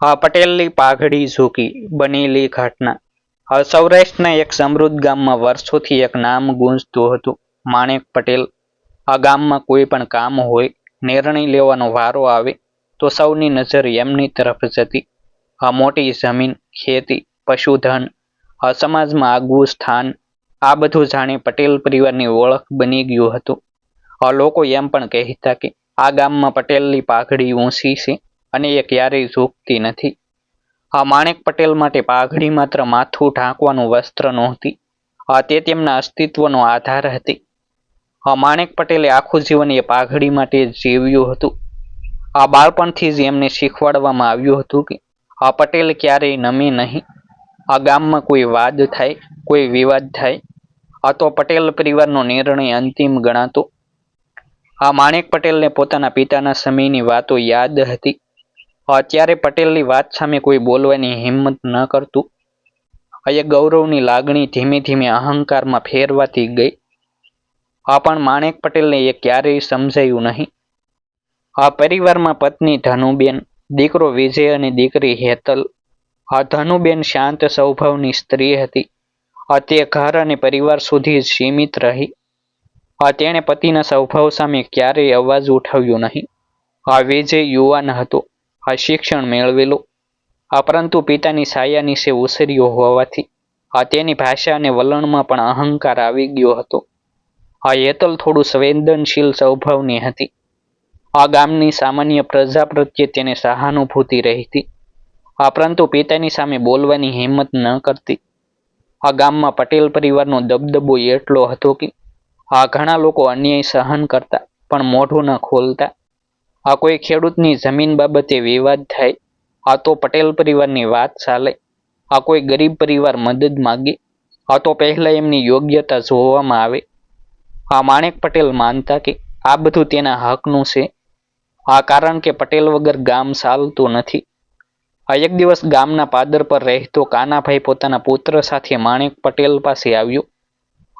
આ પટેલની પાઘડી ઝૂકી, બનેલી ઘટના. સૌરાષ્ટ્રના એક સમૃદ્ધ ગામમાં વર્ષોથી એક નામ ગુંજતું હતું, માણેક પટેલ. આ ગામમાં કોઈ પણ કામ હોય, નિર્ણય લેવાનો વારો આવે, તો સૌની નજર એમની તરફ જતી. આ મોટી જમીન, ખેતી, પશુધન આ સમાજમાં આગવું સ્થાન, આ બધું જાણે પટેલ પરિવારની ઓળખ બની ગયું હતું. આ લોકો એમ પણ કહેતા કે આ ગામમાં પટેલની પાઘડી ઊંચી છે અને એ ક્યારેય ઝૂકતી નથી. આ માણેક પટેલ માટે પાઘડી માત્ર માથું ઢાંકવાનું વસ્ત્ર નહોતી. આ તે તેમના અસ્તિત્વનો આધાર હતી. આ માણેક પટેલે આખું જીવન એ પાઘડી માટે જીવ્યું હતું. આ બાળપણથી જ એમને શીખવાડવામાં આવ્યું હતું કે આ પટેલ ક્યારેય નમે નહીં. આ ગામમાં કોઈ વાદ થાય, કોઈ વિવાદ થાય. આ તો પટેલ પરિવારનો નિર્ણય અંતિમ ગણાતો. આ માણેક પટેલને પોતાના પિતાના સમયની વાતો યાદ હતી. અત્યારે પટેલની વાત સામે કોઈ બોલવાની હિંમત ન કરતું. એ ગૌરવની લાગણી ધીમે ધીમે અહંકારમાં ફેરવાતી ગઈ. આ પણ માણેક પટેલને એ ક્યારેય સમજાયું નહીં. આ પરિવારમાં પત્ની ધનુબેન, દીકરો વિજય અને દીકરી હેતલ. આ ધનુબેન શાંત સ્વભાવની સ્ત્રી હતી. આ તે ઘર અને પરિવાર સુધી સીમિત રહી. આ તેણે પતિના સ્વભાવ સામે ક્યારેય અવાજ ઉઠાવ્યો નહીં. આ વિજય યુવાન હતો. આ શિક્ષણ મેળવેલું. આ પરંતુ પિતાની છાયા નીચે ઉછર્યો હોવાથી આ તેની ભાષા અને વલણમાં પણ અહંકાર આવી ગયો હતો. આ હેતલ થોડું સંવેદનશીલ સ્વભાવની હતી. આ ગામની સામાન્ય પ્રજા પ્રત્યે તેને સહાનુભૂતિ રહેતી. આ પરંતુ પિતાની સામે બોલવાની હિંમત ન કરતી. આ ગામમાં પટેલ પરિવારનો દબદબો એટલો હતો કે આ ઘણા લોકો અન્યાય સહન કરતા, પણ મોઢું ન ખોલતા. આ કોઈ ખેડૂતની જમીન બાબતે વિવાદ થાય? આ તો પટેલ પરિવારની વાત ચાલે. આ કોઈ ગરીબ પરિવાર મદદ માગે? આ તો પહેલા એમની યોગ્યતા જોવામાં આવે. આ માણેક પટેલ માનતા કે આ બધું તેના હકનું છે? આ કારણ કે પટેલ વગર ગામ ચાલતું નથી. આ એક દિવસ ગામના પાદર પર રહેતો કાનાભાઈ પોતાના પુત્ર સાથે માણેક પટેલ પાસે આવ્યો.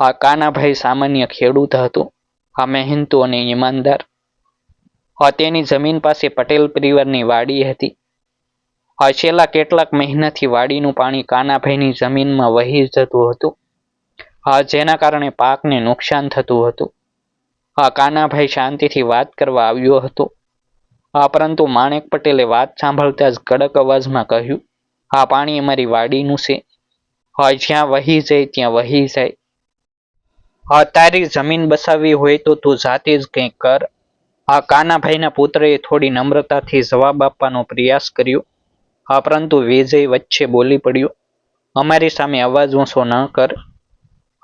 આ કાનાભાઈ સામાન્ય ખેડૂત હતો. આ મહેનતુ અને ઈમાનદાર આ તેની જમીન પાસે પટેલ પરિવારની વાડી હતી. છેલ્લા કેટલાક મહિનાથી વાડીનું પાણી કાનાભાઈની જમીનમાં વહી જતું હતું. હા, જેના કારણે પાકને નુકસાન થતું હતું. હા, કાનાભાઈ શાંતિથી વાત કરવા આવ્યો હતો. હા, પરંતુ માણેક પટેલે વાત સાંભળતા જ કડક અવાજમાં કહ્યું આ પાણી અમારી વાડીનું છે. હા, જ્યાં વહી જાય ત્યાં વહી જાય. હા, તારી જમીન બસાવવી હોય તો તું જાતે જ કંઈક કર. આ કાનાભાઈના પુત્રએ થોડી નમ્રતાથી જવાબ આપવાનો પ્રયાસ કર્યો. હા, પરંતુ વિજય વચ્ચે બોલી પડ્યો, અમારી સામે અવાજ ઊંચો ન કર.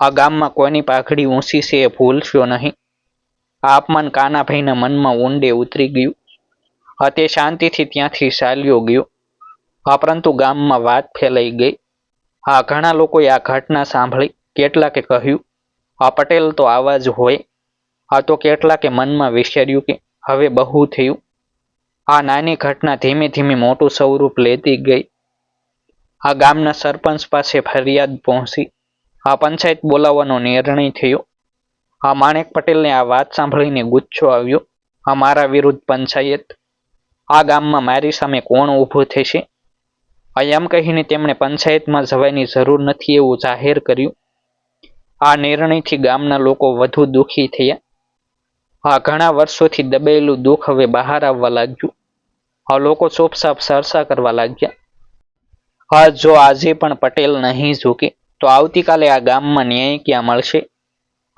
આ ગામમાં કોઈની પાઘડી ઊંચી છે એ ભૂલશો નહીં. આ અપમાન કાનાભાઈના મનમાં ઊંડે ઉતરી ગયું. આ તે શાંતિથી ત્યાંથી ચાલ્યો ગયો. આ પરંતુ ગામમાં વાત ફેલાઈ ગઈ. આ ઘણા લોકોએ આ ઘટના સાંભળી. કેટલાકે કહ્યું, આ પટેલ તો આવા જ હોય. આ તો કેટલાકે મનમાં વિચાર્યું કે હવે બહુ થયું. આ નાની ઘટના ધીમે ધીમે મોટું સ્વરૂપ લેતી ગઈ. આ ગામના સરપંચ પાસે ફરિયાદ પહોંચી. આ પંચાયત બોલાવવાનો નિર્ણય થયો. આ માણેક પટેલને આ વાત સાંભળીને ગુચ્છો આવ્યો. આ મારા વિરુદ્ધ પંચાયત. આ ગામમાં મારી સામે કોણ ઊભું થશે? એમ કહીને તેમણે પંચાયતમાં જવાની જરૂર નથી એવું જાહેર કર્યું. આ નિર્ણયથી ગામના લોકો વધુ દુઃખી થયા. આ ઘણા વર્ષોથી દબાયેલું દુઃખ હવે બહાર આવવા લાગ્યું. આ લોકો ચોપસાપ સરસા કરવા લાગ્યા. હા, જો આજે પણ પટેલ નહીં ઝૂકે, તો આવતીકાલે આ ગામમાં ન્યાય ક્યાં મળશે?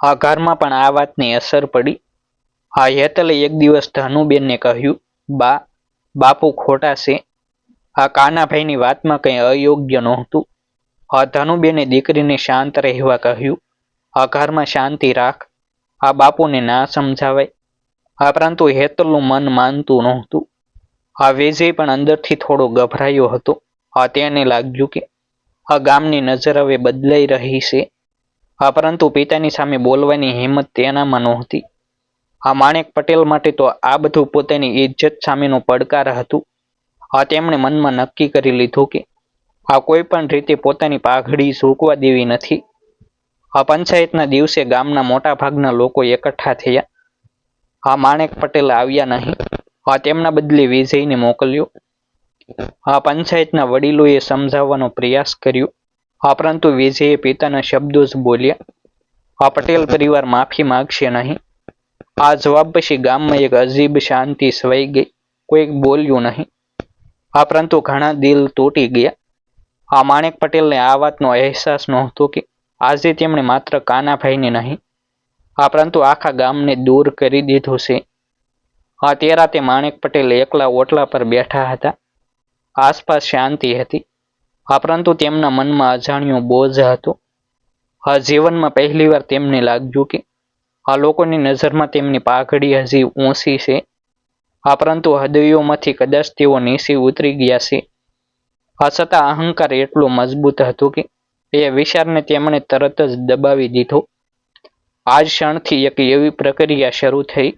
આ ઘરમાં પણ આ વાતની અસર પડી. આ હેતલે એક દિવસ ધનુબેનને કહ્યું, બા, બાપુ ખોટા છે. આ કાનાભાઈની વાતમાં કંઈ અયોગ્ય નહોતું. આ ધનુબેને દીકરીને શાંત રહેવા કહ્યું આ ઘરમાં શાંતિ રાખ. આ બાપુને ના સમજાવાય. આ પરંતુ હેતલનું મન માનતું નહોતું. આ વેજે પણ અંદરથી થોડો ગભરાયો હતો. આ તેને લાગ્યું કે આ ગામની નજર હવે બદલાઈ રહી છે. આ પરંતુ પિતાની સામે બોલવાની હિંમત તેનામાં નહોતી. આ માણેક પટેલ માટે તો આ બધું પોતાની ઇજ્જત સામેનો પડકાર હતું. આ તેમણે મનમાં નક્કી કરી લીધું કે આ કોઈ પણ રીતે પોતાની પાઘડી ઝૂકવા દેવી નથી. આ પંચાયતના દિવસે ગામના મોટા ભાગના લોકો એકઠા થયા. આ માણેક પટેલ આવ્યા નહીં. આ તેમના બદલે વિજયને મોકલ્યો. આ પંચાયતના વડીલોએ સમજાવવાનો પ્રયાસ કર્યો. આ પરંતુ વિજયે પિતાના શબ્દો જ બોલ્યા. આ પટેલ પરિવાર માફી માગશે નહીં. આ જવાબ પછી ગામમાં એક અજીબ શાંતિ સવાઈ ગઈ. કોઈક બોલ્યું નહીં. આ પરંતુ ઘણા દિલ તૂટી ગયા. આ માણેક પટેલને આ વાતનો અહેસાસ નહોતો કે આજે તેમણે માત્ર કાનાભાઈને નહીં આ પરંતુ આખા ગામને દૂર કરી દીધું છે. આ તે રાતે માણેક પટેલ એકલા ઓટલા પર બેઠા હતા. આસપાસ શાંતિ હતી. આ પરંતુ તેમના મનમાં અજાણ્યો બોજ હતો. આ જીવનમાં પહેલીવાર તેમને લાગ્યું કે આ લોકોની નજરમાં તેમની પાઘડી હજી ઊંચી છે. આ પરંતુ હૃદયોમાંથી કદાચ તેઓ નીસી ઉતરી ગયા છે. આ છતાં અહંકાર એટલો મજબૂત હતો કે એ વિચારને તેમણે તરત જ દબાવી દીધો. આજ ક્ષણથી એક એવી પ્રક્રિયા શરૂ થઈ,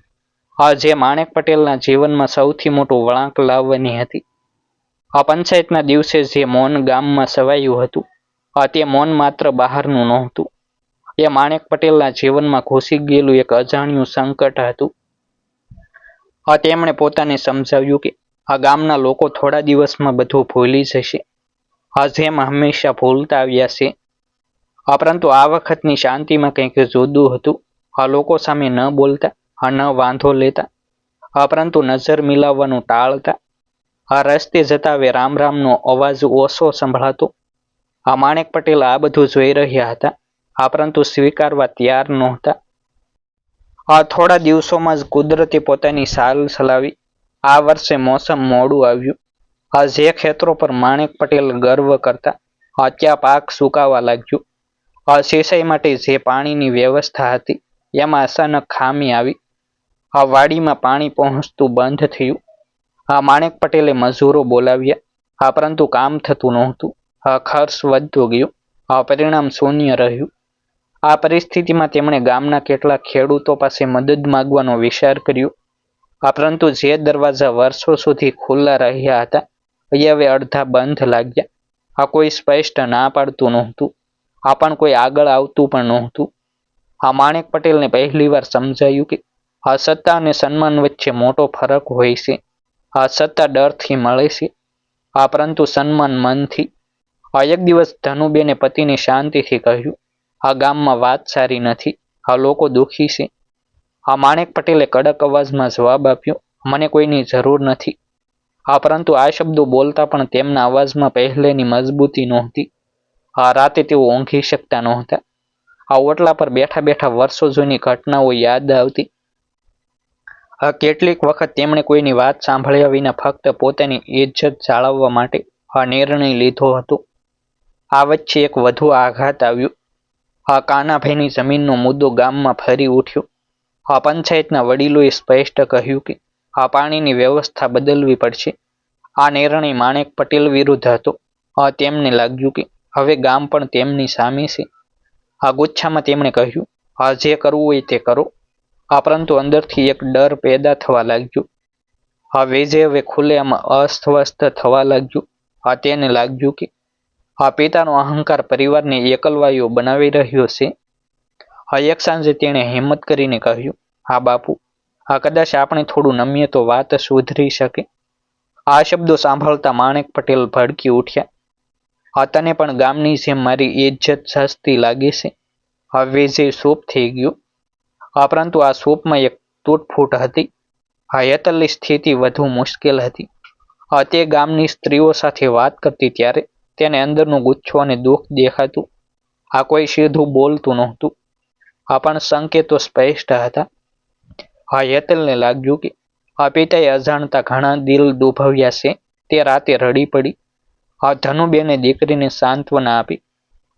આ જે માણેક પટેલના જીવનમાં સૌથી મોટું વળાંક લાવવાની હતી. આ પંચાયતના દિવસે જે મૌન ગામમાં સવાયું હતું, આ તે મૌન માત્ર બહારનું નહોતું. એ માણેક પટેલના જીવનમાં ઘૂસી ગયેલું એક અજાણ્યું સંકટ હતું. આ તેમણે પોતાને સમજાવ્યું કે આ ગામના લોકો થોડા દિવસમાં બધું ભૂલી જશે. આ જેમ હંમેશા ભૂલતા આવ્યા છે. પરંતુ આ વખતની શાંતિમાં કંઈક જુદું હતું. આ લોકો સામે ન બોલતા આ ન વાંધો લેતા. પરંતુ નજર મિલાવવાનું ટાળતા. આ રસ્તે જતા હવે રામ રામનો અવાજ ઓછો સંભળાતો. આ માણેક પટેલ આ બધું જોઈ રહ્યા હતા. આ પરંતુ સ્વીકારવા તૈયાર નહોતા. આ થોડા દિવસોમાં જ કુદરતે પોતાની સાલ ચલાવી આ વર્ષે મોસમ મોડું આવ્યું. આ જે ખેતરો પર માણેક પટેલ ગર્વ કરતા આ ત્યાં પાક સુકાવા લાગ્યું. આ સિંચાઈ માટે જે પાણીની વ્યવસ્થા હતી, એમાં અચાનક ખામી આવી. આ વાડીમાં પાણી પહોંચતું બંધ થયું. આ માણેક પટેલે મજૂરો બોલાવ્યા. આ પરંતુ કામ થતું નહોતું. આ ખર્ચ વધતો ગયો. આ પરિણામ શૂન્ય રહ્યું. આ પરિસ્થિતિમાં તેમણે ગામના કેટલાક ખેડૂતો પાસે મદદ માગવાનો વિચાર કર્યો. આ પરંતુ જે દરવાજા વર્ષો સુધી ખુલ્લા રહ્યા હતા એ હવે અડધા બંધ લાગ્યા. આ કોઈ સ્પષ્ટ ના પાડતું નહોતું. આ પણ કોઈ આગળ આવતું પણ નહોતું. આ માણેક પટેલને પહેલીવાર સમજાયું કે આ સત્તા અને સન્માન વચ્ચે મોટો ફરક હોય છે. આ સત્તા ડરથી મળે છે. આ પરંતુ સન્માન મનથી. આ એક દિવસ ધનુબેને પતિને શાંતિથી કહ્યું, આ ગામમાં વાત સારી નથી. આ લોકો દુઃખી છે. આ માણેક પટેલે કડક અવાજમાં જવાબ આપ્યો, મને કોઈની જરૂર નથી. આ પરંતુ આ શબ્દો બોલતા પણ તેમના અવાજમાં પહેલેની મજબૂતી નહોતી. આ રાતે તેઓ ઊંઘી શકતા નહોતા. આ ઓટલા પર બેઠા બેઠા વર્ષો જૂની ઘટનાઓ યાદ આવતી. આ કેટલીક વખત તેમણે કોઈની વાત સાંભળ્યા વિના ફક્ત પોતાની ઇજ્જત જાળવવા માટે આ નિર્ણય લીધો હતો. આ વચ્ચે એક વધુ આઘાત આવ્યો. આ કાનાભાઈની જમીનનો મુદ્દો ગામમાં ફરી ઉઠ્યો. આ પંચાયતના વડીલોએ સ્પષ્ટ કહ્યું કે આ પાણીની વ્યવસ્થા બદલવી પડશે. આ નિર્ણય માણેક પટેલ વિરુદ્ધ હતો. આ તેમને લાગ્યું કે હવે ગામ પણ તેમની સામે છે. આ ગુચ્છામાં તેમણે કહ્યું, આ જે કરવું હોય તે કરો. આ પરંતુ અંદરથી એક ડર પેદા થવા લાગ્યો. આ વેજે હવે ખુલ્લેમાં અસ્તવ્યસ્ત થવા લાગ્યું. આ તેને લાગ્યું કે આ પિતાનો અહંકાર પરિવારને એકલવાયો બનાવી રહ્યો છે. આ એક સાંજે તેણે હિંમત કરીને કહ્યું, હા બાપુ આ કદાચ આપણે થોડું નમીએ તો વાત સુધરી શકે. આ શબ્દો સાંભળતા માણેક પટેલ ભડકી ઉઠ્યા. આ તને પણ ગામની જેમ મારી ઇજ્જત સસ્તી લાગે છે. આ વેજે સોપ થઈ ગયું. આ પરંતુ આ સોપમાં એક તૂટફૂટ હતી. આ યતલની સ્થિતિ વધુ મુશ્કેલ હતી. આ તે ગામની સ્ત્રીઓ સાથે વાત કરતી ત્યારે તેને અંદરનું ગુચ્છો અને દુઃખ દેખાતું. આ કોઈ સીધું બોલતું નહોતું. આ પણ સંકેતો સ્પષ્ટ હતા. આ હેતલને લાગ્યું કે આ પિતાએ અજાણતા ઘણા દિલ દુભવ્યા છે. તે રાતે રડી પડી. આ ધનુબેને દીકરીને સાંત્વના આપી.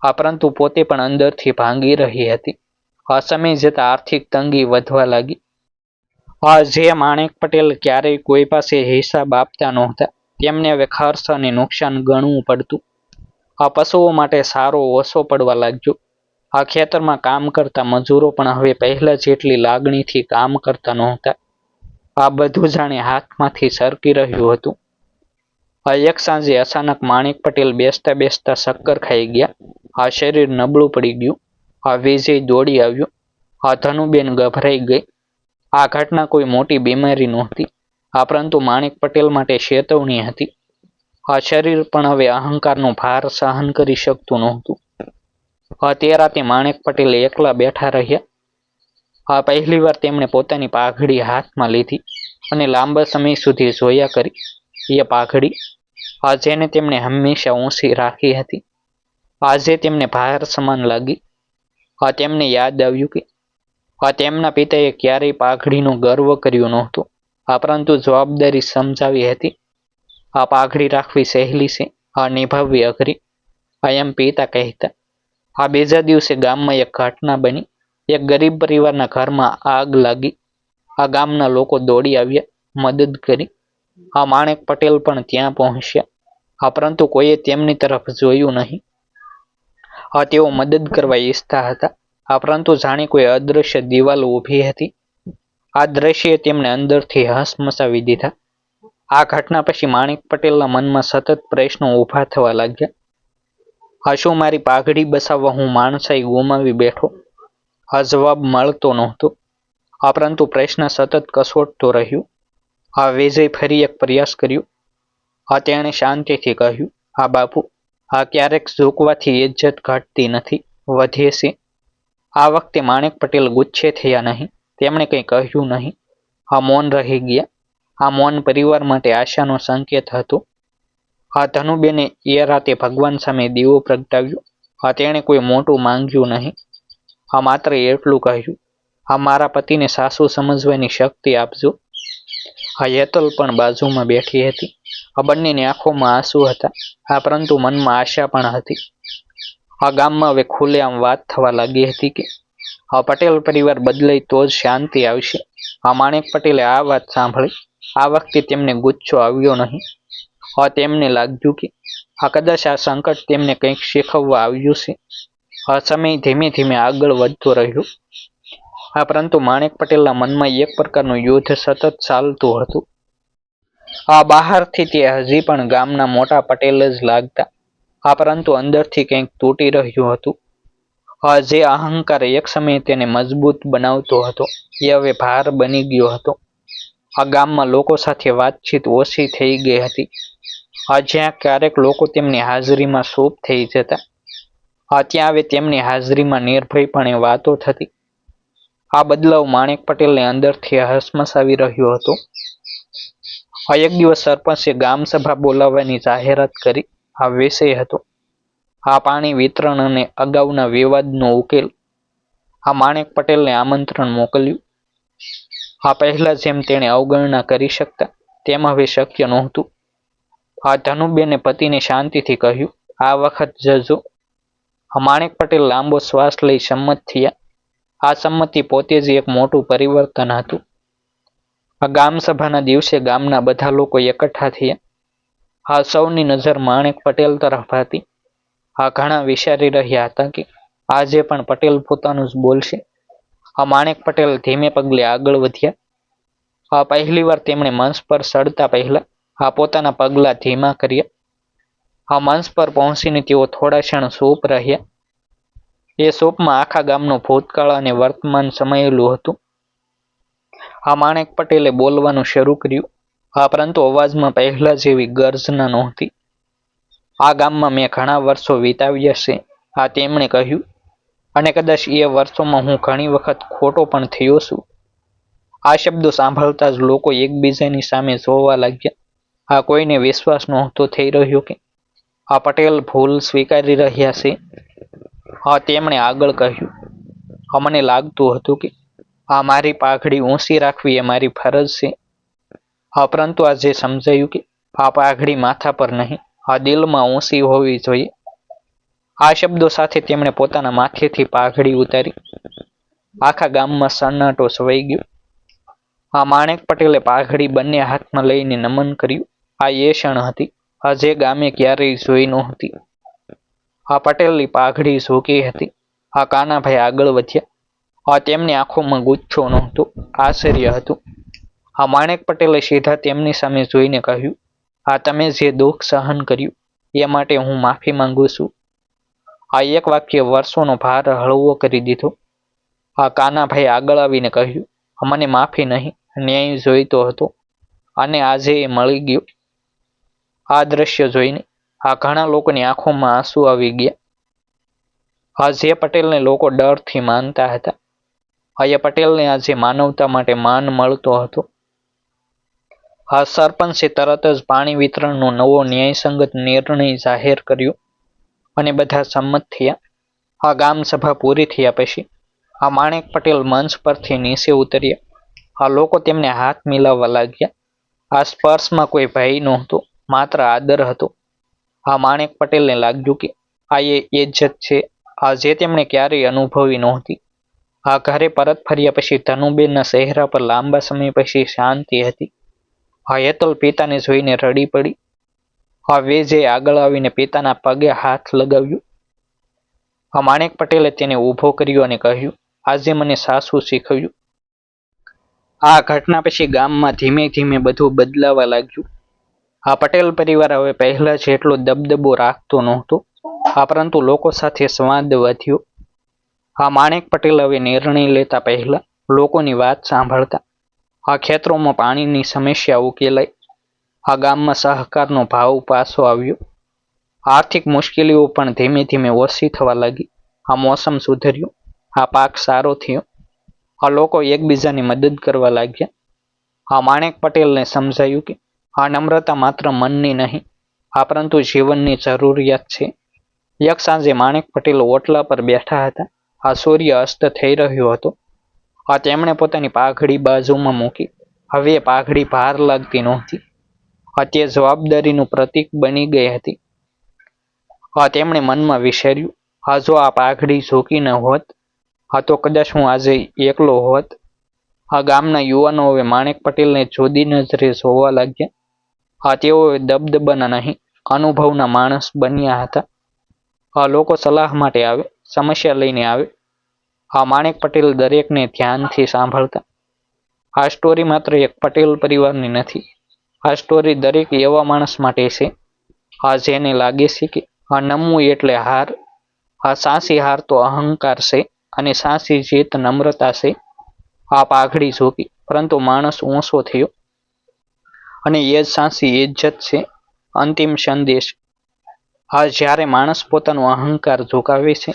આ પરંતુ પોતે પણ અંદરથી ભાંગી રહી હતી. આ સમય જતા આર્થિક તંગી વધવા લાગી. આ જે માણેક પટેલ ક્યારેય કોઈ પાસે હિસાબ આપતા નહોતા. તેમને હવે ખર્ચ અને નુકસાન ગણવું પડતું. આ પશુઓ માટે સારો ઓછો પડવા લાગ્યો આ ખેતરમાં કામ કરતા મજૂરો પણ હવે પહેલા જેટલી લાગણીથી કામ કરતા નહોતા. આ બધું જાણે હાથમાંથી સરકી રહ્યું હતું. આ એક સાંજે અચાનક માણેક પટેલ બેસતા બેસતા શક્કર ખાઈ ગયા. આ શરીર નબળું પડી ગયું. આ વિજય દોડી આવ્યો. આ ધનુબેન ગભરાઈ ગઈ. આ ઘટના કોઈ મોટી બીમારી નહોતી. આ પરંતુ માણેક પટેલ માટે ચેતવણી હતી. આ શરીર પણ હવે અહંકારનો ભાર સહન કરી શકતું નહોતું. તે રાતે માણેક પટેલ એકલા બેઠા રહ્યા. આ પહેલી વાર તેમણે પોતાની પાઘડી હાથમાં લીધી અને લાંબા સમય સુધી જોયા કરી. એ પાઘડી આ જેને તેમણે હંમેશા ઊંચી રાખી હતી. આજે તેમને ભાર સમાન લાગી. આ તેમને યાદ આવ્યું કે આ તેમના પિતાએ ક્યારેય પાઘડીનો ગર્વ કર્યો નહોતો. આ પરંતુ જવાબદારી સમજાવી હતી. આ પાઘડી રાખવી સહેલી છે, આ નિભાવવી અઘરી. આ એમ પિતા કહેતા આ બીજા દિવસે ગામમાં એક ઘટના બની. એક ગરીબ પરિવારના ઘરમાં આગ લાગી. આ ગામના લોકો દોડી આવ્યા, મદદ કરી. આ માણેક પટેલ પણ ત્યાં પહોંચ્યા. આ પરંતુ કોઈએ તેમની તરફ જોયું નહીં. આ તેઓ મદદ કરવા ઈચ્છતા હતા. આ પરંતુ જાણે કોઈ અદૃશ્ય દિવાલ ઊભી હતી. આ દ્રશ્ય તેમને અંદરથી હસમસાવી દીધા. આ ઘટના પછી માણેક પટેલના મનમાં સતત પ્રશ્નો ઊભા થવા લાગ્યા. આ મારી પાઘડી બસાવવા હું માણસાઈ ગુમાવી બેઠો. આ જવાબ મળતો નહોતો. આ પરંતુ પ્રશ્ન સતત કસોટતો રહ્યો. આ વિજય ફરી એક પ્રયાસ કર્યો. આ તેણે શાંતિથી કહ્યું, આ બાપુ, આ ક્યારેક ઝૂકવાથી ઇજ્જત ઘટતી નથી, વધે છે. આ વખતે માણેક પટેલ ગુચ્છે થયા નહીં. તેમણે કંઈ કહ્યું નહીં. આ મૌન રહી ગયા. આ મૌન પરિવાર માટે આશાનો સંકેત હતો. આ ધનુબેને એ રાતે ભગવાન સામે દીવો પ્રગટાવ્યો. આ તેણે કોઈ મોટું માંગ્યું નહીં. આ માત્ર એટલું કહ્યું, આ મારા પતિને સાસુ સમજવાની શક્તિ આપજો. આ યતલ પણ બાજુમાં બેઠી હતી. આ બંનેની આંખોમાં આંસુ હતા. આ પરંતુ મનમાં આશા પણ હતી. આ ગામમાં હવે ખુલ્લેઆમ વાત થવા લાગી હતી કે, આ પટેલ પરિવાર બદલાય તો જ શાંતિ આવશે. આ માણેક પટેલે આ વાત સાંભળી. આ વખતે તેમને ગુચ્છો આવ્યો નહીં. આ તેમને લાગ્યું કે આ કદાચ આ સંકટ તેમને કંઈક શીખવવા આવ્યું છે. આ સમય ધીમે ધીમે આગળ વધતો રહ્યો. આ પરંતુ માણેક પટેલના મનમાં એક પ્રકારનું યુદ્ધ સતત ચાલતું હતું. આ બહારથી તે હજી પણ ગામના મોટા પટેલ જ લાગતા. આ પરંતુ અંદરથી કંઈક તૂટી રહ્યું હતું. આ જે અહંકાર એક સમયે તેને મજબૂત બનાવતો હતો, એ હવે ભાર બની ગયો હતો. આ ગામમાં લોકો સાથે વાતચીત ઓછી થઈ ગઈ હતી. જ્યાં ક્યારેક લોકો તેમની હાજરીમાં સોપ થઈ જતા. આ ત્યાં હવે તેમની હાજરીમાં નિર્ભયપણે વાતો થતી. આ બદલાવ માણેક પટેલને અંદરથી હસમસાવી રહ્યો હતો. આ એક દિવસ સરપંચે ગામ સભા બોલાવવાની જાહેરાત કરી. આ વિષય હતો. આ પાણી વિતરણ અને અગાઉના વિવાદનો ઉકેલ. આ માણેક પટેલને આમંત્રણ મોકલ્યું. આ પહેલા જેમ તેણે અવગણના કરી શકતા, તેમ હવે શક્ય નહોતું. આ ધનુબેને પતિને શાંતિથી કહ્યું, આ વખત જજો. માણેક પટેલ લાંબો શ્વાસ લઈ સંમત થયા. આ સંમતિ પોતે જ એક મોટું પરિવર્તન હતું. આ ગામ સભાના દિવસે ગામના બધા લોકો એકઠા થયા. આ સૌની નજર માણેક પટેલ તરફ હતી. આ ઘણા વિચારી રહ્યા હતા કે આજે પણ પટેલ પોતાનું જ બોલશે. આ માણેક પટેલ ધીમે પગલે આગળ વધ્યા. આ પહેલી વાર તેમણે મંચ પર ચડતા પહેલા આ પોતાના પગલા ધીમા કર્યા. આ મંચ પર પહોંચીને તેઓ થોડા ક્ષણ સૂપ રહ્યા. એ સૂપમાં આખા ગામનું ભૂતકાળ અને વર્તમાન સમાયેલું હતું. આ માણેક પટેલે બોલવાનું શરૂ કર્યું. આ પરંતુ અવાજમાં પહેલા જેવી ગર્જના નહોતી. આ ગામમાં મેં ઘણા વર્ષો વિતાવ્યા છે આ તેમણે કહ્યું. અને કદાચ એ વર્ષોમાં હું ઘણી વખત ખોટો પણ થયો છું. આ શબ્દો સાંભળતા જ લોકો એકબીજાની સામે જોવા લાગ્યા. આ કોઈને વિશ્વાસ નહોતો થઈ રહ્યો કે આ પટેલ ભૂલ સ્વીકારી રહ્યા છે. આ તેમણે આગળ કહ્યું, અમને લાગતું હતું કે આ મારી પાઘડી ઊંચી રાખવી એ મારી ફરજ છે. આ પરંતુ આજે સમજાયું કે આ પાઘડી માથા પર નહીં, આ દિલમાં ઊંચી હોવી જોઈએ. આ શબ્દો સાથે તેમણે પોતાના માથેથી પાઘડી ઉતારી. આખા ગામમાં સન્નાટો છવાઈ ગયો. આ માણેક પટેલે પાઘડી બંને હાથમાં લઈને નમન કર્યું. આ એ ક્ષણ હતી. આ જે ગામે ક્યારેય જોઈ નહોતી. આ પટેલની પાઘડી ઝૂકી હતી. આ કાનાભાઈ આગળ વધ્યા. આ તેમની આંખોમાં ગુચ્છો નહોતો. આશ્ચર્ય હતું. આ માણેક પટેલે સીધા તેમની સામે જોઈને કહ્યું, આ તમે જે દુઃખ સહન કર્યું, એ માટે હું માફી માંગુ છું. આ એક વાક્ય વર્ષોનો ભાર હળવો કરી દીધો. આ કાનાભાઈ આગળ આવીને કહ્યું મને માફી નહીં, ન્યાય જોઈતો હતો. અને આજે એ મળી ગયો. આ દ્રશ્ય જોઈને આ ઘણા લોકોની આંખોમાં આંસુ આવી ગયા. આજે પટેલને લોકો ડરથી માનતા હતા. આ પટેલને આજે માનવતા માટે માન મળતો હતો. આ સરપંચે તરત જ પાણી વિતરણનો નવો ન્યાયસંગત નિર્ણય જાહેર કર્યો અને બધા સંમત થયા. આ ગામ સભા પૂરી થયા પછી આ માણેક પટેલ મંચ પરથી નીચે ઉતર્યા. આ લોકો તેમને હાથ મિલાવવા લાગ્યા. આ સ્પર્શમાં કોઈ ભય નહોતો. માત્ર આદર હતો. આ માણેક પટેલને લાગ્યું કે આ એ ઇજ્જત છે. આ જે તેમણે ક્યારેય અનુભવી નહોતી. આ ઘરે પરત ફર્યા પછી ધનુબેનના ચહેરા પર લાંબા સમય પછી શાંતિ હતી. આ હેતલ પિતાને જોઈને રડી પડી. આ વેજે આગળ આવીને પિતાના પગે હાથ લગાવ્યું. આ માણેક પટેલે તેને ઊભો કર્યો અને કહ્યું, આજે મને સાસુ શીખવ્યું. આ ઘટના પછી ગામમાં ધીમે ધીમે બધું બદલાવા લાગ્યું. આ પટેલ પરિવાર હવે પહેલા જેટલો દબદબો રાખતો નહોતો. આ પરંતુ લોકો સાથે સંવાદ વધ્યો. આ માણેક પટેલ હવે નિર્ણય લેતા પહેલા લોકોની વાત સાંભળતા. આ ખેતરોમાં પાણીની સમસ્યા ઉકેલાઈ. આ ગામમાં સહકારનો ભાવ પાછો આવ્યો. આર્થિક મુશ્કેલીઓ પણ ધીમે ધીમે ઓછી થવા લાગી. આ મોસમ સુધર્યું. આ પાક સારો થયો. આ લોકો એકબીજાની મદદ કરવા લાગ્યા. આ માણેક પટેલને સમજાયું કે આ નમ્રતા માત્ર મનની નહીં, આ પરંતુ જીવનની જરૂરિયાત છે. એક સાંજે માણેક પટેલ ઓટલા પર બેઠા હતા. આ સૂર્ય અસ્ત થઈ રહ્યો હતો. આ તેમણે પોતાની પાઘડી બાજુમાં મૂકી. હવે પાઘડી ભાર લાગતી નહોતી. આ તે જવાબદારીનું પ્રતીક બની ગઈ હતી. આ તેમણે મનમાં વિચાર્યું, આ જો આ પાઘડી ઝૂકી ન હોત, આ તો કદાચ હું આજે એકલો હોત. આ ગામના યુવાનો હવે માણેક પટેલને જુદી નજરે જોવા લાગ્યા. આ તેઓ દબદબાના નહીં, અનુભવના માણસ બન્યા હતા. આ લોકો સલાહ માટે આવે, સમસ્યા લઈને આવે. આ માણેક પટેલ દરેકને ધ્યાનથી સાંભળતા. આ સ્ટોરી માત્ર એક પટેલ પરિવારની નથી. આ સ્ટોરી દરેક એવા માણસ માટે છે. આ જેને લાગે છે કે આ નમવું એટલે હાર. આ સાસી હાર તો અહંકાર છે અને સાસી જીત નમ્રતા છે. આ પાઘડી ઝોકી, પરંતુ માણસ ઊંચો થયો. અને એ જ સાસી ઇજ્જત છે. અંતિમ સંદેશ. આ જ્યારે માણસ પોતાનો અહંકાર ઝુકાવે છે,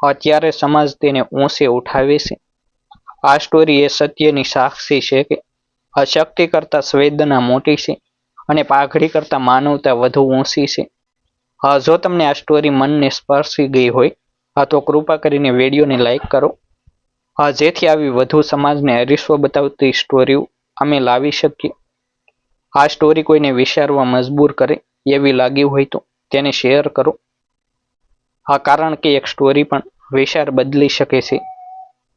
અત્યારે સમાજ તેને ઊંચે ઉઠાવે છે. આ સ્ટોરી એ સત્યની સાક્ષી છે કે આ શક્તિ કરતા સંવેદના મોટી છે અને પાઘડી કરતાં માનવતા વધુ ઊંચી છે. હા, જો તમને આ સ્ટોરી મનને સ્પર્શી ગઈ હોય, હા તો કૃપા કરીને વિડીયોને લાઈક કરો. હા, જેથી આવી વધુ સમાજને અરીસો બતાવતી સ્ટોરીઓ અમે લાવી શકીએ. આ સ્ટોરી કોઈને વિચારવા મજબૂર કરે એવી લાગી હોય તો તેને શેર કરો. આ કારણ કે એક સ્ટોરી પણ વિચાર બદલી શકે છે.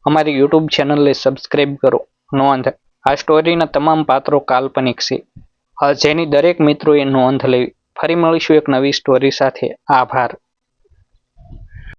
અમારી યુટ્યુબ ચેનલને સબસ્ક્રાઈબ કરો. નોંધ, આ સ્ટોરીના તમામ પાત્રો કાલ્પનિક છે. જેની દરેક મિત્રોએ નોંધ લેવી. ફરી મળીશું એક નવી સ્ટોરી સાથે. આભાર.